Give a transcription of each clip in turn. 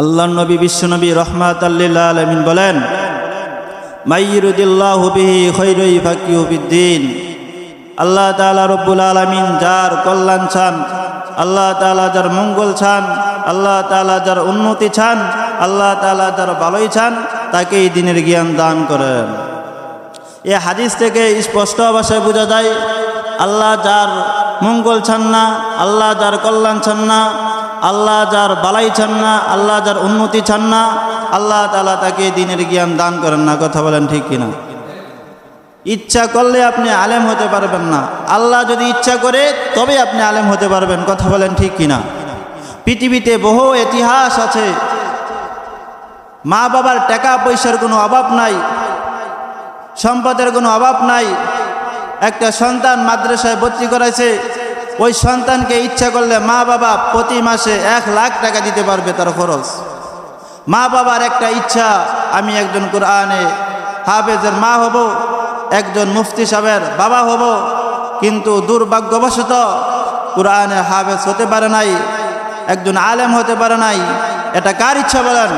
আল্লাহ নবী বিশ্বনবী রহমাত আল্লিল্লা আলমিন বলেন আল্লাহ তালা রব্বুল আলমিন যার কল্যাণ চান, আল্লাহ তালা যার মঙ্গল চান, আল্লাহ তালা যার উন্নতি চান, আল্লাহ তালা যার ভালোই চান, তাকেই দিনের জ্ঞান দান করেন। এ হাদিস থেকে স্পষ্ট ভাষায় বোঝা যায়, আল্লাহ যার মঙ্গল চান না, আল্লাহ যার কল্যাণ চান না আল্লাহ যার বালাই চান না, আল্লাহ যার উন্নতি চান না, আল্লাহ তালা তাকে দিনের জ্ঞান দান করেন না, কথা বলেন ঠিক কিনা? ইচ্ছা করলে আপনি আলেম হতে পারবেন না। আল্লাহ যদি ইচ্ছা করে, তবে আপনি আলেম হতে পারবেন, কথা বলেন ঠিক কিনা? পৃথিবীতে বহু ইতিহাস আছে। মা বাবার টাকা পয়সার কোনো অভাব নাই, সম্পদের কোনো অভাব নাই। একটা সন্তান মাদ্রাসায় ভর্তি করাইছে ওই সন্তানকে ইচ্ছা করলে মা বাবা প্রতি মাসে এক লাখ টাকা দিতে পারবে তার খরচ। মা বাবার একটা ইচ্ছা, আমি একজন কোরআনে হাফেজের মা হব, একজন মুফতি সাহেবের বাবা হব, কিন্তু দুর্ভাগ্যবশত কোরআনে হাফেজ হতে পারে নাই, একজন আলেম হতে পারে নাই। এটা কার ইচ্ছা বলেন?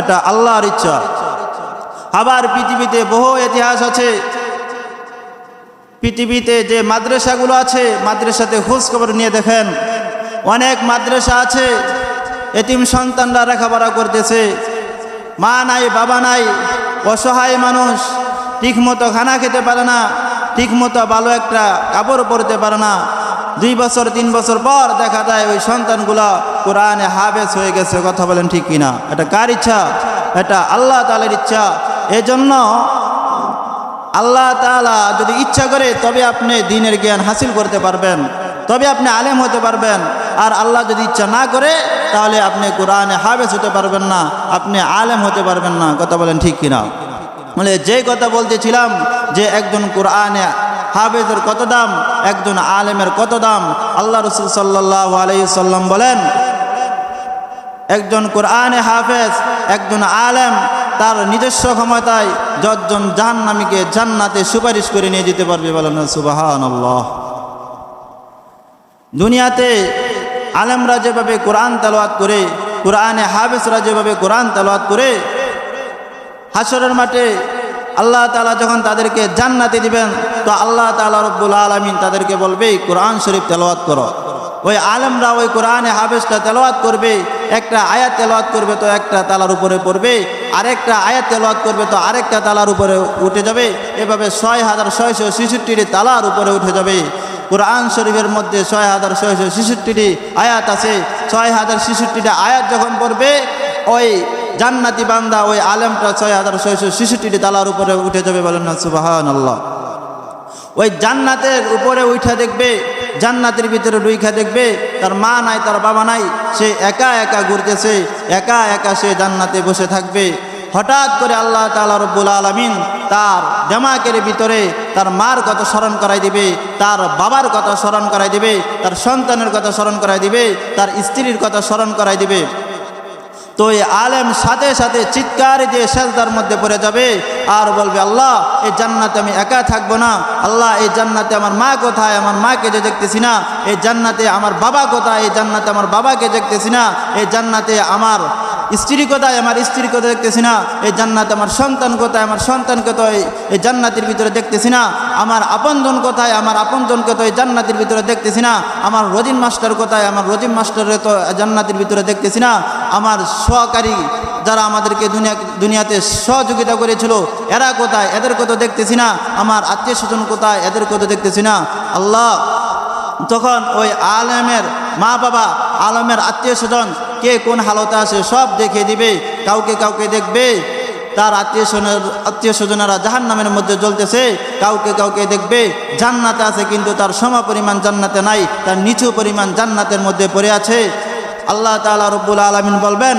এটা আল্লাহর ইচ্ছা। আবার পৃথিবীতে বহু ইতিহাস আছে পৃথিবীতে যে মাদ্রাসাগুলো আছে, মাদ্রাসাতে খোঁজ খবর নিয়ে দেখেন। অনেক মাদ্রাসা আছে, এতিম সন্তানরা লেখাপড়া করতেছে। মা নাই, বাবা নাই, অসহায় মানুষ, ঠিকমতো খানা খেতে পারে না, ঠিকমতো ভালো একটা কাপড় পরতে পারে না। দুই বছর, তিন বছর পর দেখা যায় ওই সন্তানগুলো কোরআনে হাবেস হয়ে গেছে, কথা বলেন ঠিক কিনা? এটা কার ইচ্ছা? এটা আল্লাহ তালের ইচ্ছা। এজন্য আল্লাহ তালা যদি ইচ্ছা করে তবে আপনি দিনের জ্ঞান হাসিল করতে পারবেন, তবে আপনি আলেম হতে পারবেন। আর আল্লাহ যদি ইচ্ছা না করে, তাহলে আপনি কোরআনে হাবেস হতে পারবেন না, আপনি আলেম হতে পারবেন না। কথা বলেন ঠিক কিনা? মানে যে কথা বলতেছিলাম যে একজন কোরআনে হাফেজের কত দাম, একজন আলেমের কত দাম, আল্লাহ রসুল সাল্লাহ আলাইসাল্লাম বলেন, একজন কোরআনে হাফেজ, একজন আলেম তার নিজস্ব ক্ষমতায় যতজন জাহান্নামীকে জান্নাতে সুপারিশ করে নিয়ে যেতে পারবে বলেন সুবাহান আল্লাহ দুনিয়াতে আলেমরা যেভাবে কোরআন তালোয়াত করে, কোরআনে হাফেজরা যেভাবে কোরআন তালোয়াত করে হাসরের মাঠে আল্লাহ তালা যখন তাদেরকে জান্নাতে দিবেন, তো আল্লাহ তালা রব্বুল আলমিন তাদেরকে বলবে কোরআন শরীফ তেলাওয়াত করো। ওই আলেমরা ওই কোরআনে হাফেজটা তেলাওয়াত করবে, একটা আয়াত তেলাওয়াত করবে, তো একটা তালার উপরে পড়বে। আরেকটা আয়াত তেলাওয়াত করবে তো আরেকটা তালার উপরে উঠে যাবে। এভাবে ছয় হাজার ছয়শো ছেষট্টিটি তালার উপরে উঠে যাবে। কোরআন শরীফের মধ্যে ছয় হাজার ছয়শো ছেষট্টিটি আয়াত আছে। ছয় হাজার ছেষট্টিটা আয়াত যখন পড়বে, ওই জান্নাতি বান্দা, ওই আলেমটা ছয় হাজার ছয়শো ছেষট্টিটি তালার উপরে উঠে যাবে বলেন না ওই জান্নাতের উপরে উঠে দেখবে জান্নাতের ভিতরে রুইখা দেখবে, তার মা নাই, তার বাবা নাই, সে একা একা ঘুরতেছে, একা একা সে জান্নাতে বসে থাকবে। হঠাৎ করে আল্লাহ তালা রব্বুল আলমিন তার দেমাকের ভিতরে তার মার কথা স্মরণ করাই দিবে, তার বাবার কথা স্মরণ করাই দিবে, তার সন্তানের কথা স্মরণ করাই দিবে, তার স্ত্রীর কথা স্মরণ করাই দিবে। তো এই আলেম সাথে সাথে চিৎকার দিয়ে সেজদার মধ্যে পড়ে যাবে। আর বলবে, আল্লাহ, এই জান্নাতে আমি একা থাকব না। আল্লাহ, এই জান্নাতে আমার মা কোথায়? আমার মাকে যে দেখতেছি না। এই জান্নাতে আমার বাবা কোথায়? এই জান্নাতে আমার বাবাকে দেখতেছি না। এই জান্নাতে আমার স্ত্রী কোথায়? আমার স্ত্রী কোথায় দেখতেছি না। এই জান্নাত আমার সন্তান কোথায়? আমার সন্তান কোথায়? এই জান্নাতের ভিতরে দেখতেছি না। আমার আপনজন কোথায়? আমার আপনজনকে তো এই জান্নাতের ভিতরে দেখতেছি না। আমার রজিম মাস্টার কোথায়? আমার রজিম মাস্টারে তো জান্নাতের ভিতরে দেখতেছি না। আমার সহকারী যারা আমাদেরকে দুনিয়া, দুনিয়াতে সহযোগিতা করেছিল, এরা কোথায়? এদের কত দেখতেছি না। আমার আত্মীয় স্বজন কোথায়? এদের কত দেখতেছি না। আল্লাহ, তখন ওই আলেমের মা বাবা আলমের আত্মীয় স্বজন কে কোন হালতে আছে সব দেখে দিবে, কাউকে কাউকে দেখবে। তার আত্মীয় স্বজনের, আত্মীয় স্বজনেরা জাহান নামের মধ্যে জ্বলতেছে, কাউকে কাউকে দেখবে। জান্নাতে আছে কিন্তু তার সম পরিমাণ জান্নাতে নাই, তার নিচু পরিমাণ জান্নাতের মধ্যে পড়ে আছে। আল্লাহ তালা রব্বুল আলমিন বলবেন,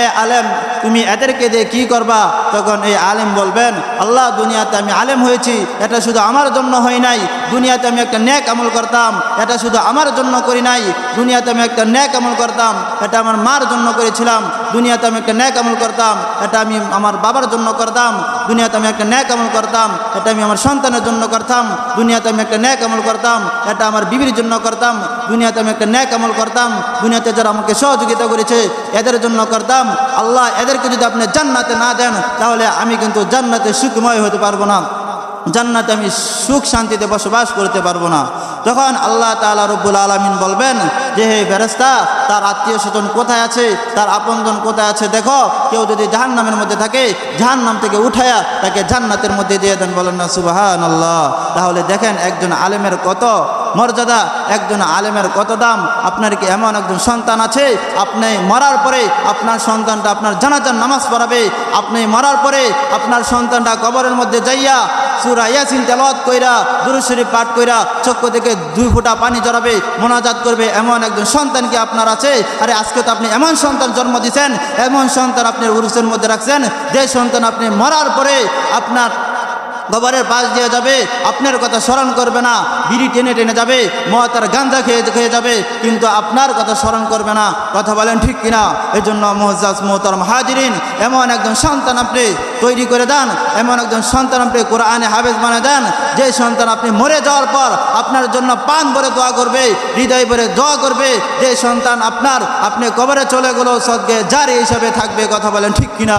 এ আলেম, তুমি এদেরকে দিয়ে কী করবা? তখন এই আলেম বলবেন, আল্লাহ দুনিয়াতে আমি আলেম হয়েছি, এটা শুধু আমার জন্য হয় নাই দুনিয়াতে আমি একটা ন্যাক আমল করতাম, এটা শুধু আমার জন্য করি নাই, দুনিয়াতে আমি একটা ন্যাক আমল করতাম, এটা আমার মার জন্য করেছিলাম, দুনিয়াতে আমি একটা ন্যাক আমল করতাম, এটা আমি আমার বাবার জন্য করতাম, দুনিয়াতে আমি একটা ন্যাক আমল করতাম, এটা আমি আমার সন্তানের জন্য করতাম, দুনিয়াতে আমি একটা ন্যাক আমল করতাম, এটা আমার বিবির জন্য করতাম, দুনিয়াতে আমি একটা ন্যাক আমল করতাম, দুনিয়াতে যারা আমাকে সহযোগিতা করেছে, এদের জন্য করতাম। আল্লাহ এদেরকে যদি আপনি জান্নাতে না দেন, তাহলে আমি কিন্তু জান্নাতে সুখময় হতে পারব না। জান্নাতে আমি সুখ শান্তিতে বসবাস করতে পারব না। যখন আল্লাহ তালা রব্বুল আলমিন বলবেন যে, হে বেরেস্তা তার আত্মীয় স্বজন কোথায় আছে? তার আপনজন কোথায় আছে? দেখো, কেউ যদি জাহান্নামের মধ্যে থাকে, জাহান্নাম থেকে উঠায়া তাকে জান্নাতের মধ্যে দিয়ে দেন। বলেন না সুবাহান আল্লাহ তাহলে দেখেন একজন আলেমের কত মর্যাদা, একজন আলেমের কত দাম? আপনার কি এমন একজন সন্তান আছে? আপনি মরার পরে আপনার সন্তানটা আপনার জানাজার নামাজ পড়াবে। আপনি মরার পরে আপনার সন্তানটা কবরের মধ্যে যাইয়া সুরা ইয়াসিন তেলাওয়াত কইরা দুরুশরীফ পাঠ কইরা চক্ষ থেকে দুই ফোঁটা পানি জড়াবে মোনাজাত করবে। এমন একজন সন্তান কি আপনার আছে? আরে, আজকে তো আপনি এমন সন্তান জন্ম দিচ্ছেন এমন সন্তান আপনি উরুসের মধ্যে রাখছেন। যে সন্তান আপনি মরার পরে আপনার গবরের পাশ দিয়ে যাবে, আপনার কথা স্মরণ করবে না, বিড়ি টেনে টেনে যাবে, মহাতার গাঞ্জা খেয়ে খেয়ে যাবে, কিন্তু আপনার কথা স্মরণ করবে না। কথা বলেন ঠিক কিনা? এই জন্য মোহজাজ মোহতার মাহাজিরিন এমন একজন সন্তান আপনি তৈরি করে দেন, এমন একজন সন্তান আপনি কোরআনে হাবেজ বানিয়ে দেন, যে সন্তান আপনি মরে যাওয়ার পর আপনার জন্য পান ভরে দোয়া করবে, হৃদয় ভরে দোয়া করবে, যে সন্তান আপনার, আপনি কবরে চলে গেলেও সদ্গে জারি হিসাবে থাকবে, কথা বলেন ঠিক কিনা?